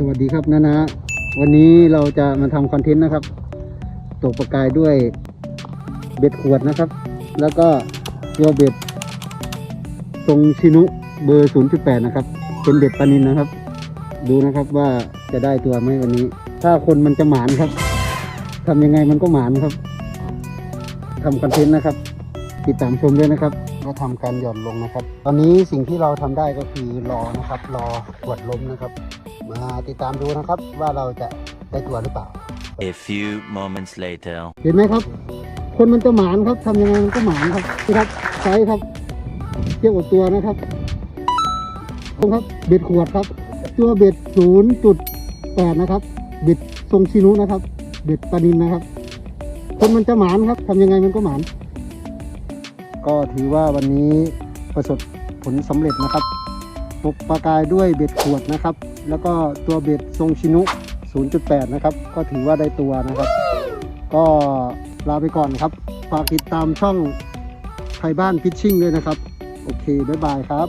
สวัสดีครับนานาวันนี้เราจะมาทำคอนเทนต์นะครับ ตกปลากายด้วยเบ็ดขวดนะครับ แล้วก็ตัวเบ็ดทรงชินุเบอร์ 0.8 นะครับ เป็นเบ็ดปลานินนะครับ ดูนะครับว่าจะได้ตัวไหมวันนี้ ถ้าคนมันจะหมานครับทำยังไงมันก็หมานครับทำคอนเทนต์นะครับ ติดตามชมด้วยนะครับเราทำการหย่อนลงนะครับ ตอนนี้สิ่งที่เราทำได้ก็คือรอนะครับ รอขวดล้มนะครับ มาติดตามดูนะครับว่าเราจะได้ตัวหรือเปล่า A few moments later. เห็นไหมครับ คนมันจะหมานครับทำยังไงมันก็หมานครับนี่ครับไซส์ครับเทียบกับตัวนะครับดูครับเบ็ดขวดครับ ตัวเบ็ดศูนย์จุดแปดนะครับ เบ็ดทรงชินุนะครับ เบ็ดปลานินนะครับ คนมันจะหมานครับทำยังไงมันก็หมาน ก็ถือว่าวันนี้ประสบผลสำเร็จนะครับตกปลากายด้วยเบ็ดขวดนะครับ แล้วก็ตัวเบ็ดทรงชินุ 0.8 นะครับ ก็ถือว่าได้ตัวนะครับ ก็ลาไปก่อนครับฝากติดตามช่องไทยบ้านพิชชิ่งด้วยนะครับ โอเค บ๊ายบายครับ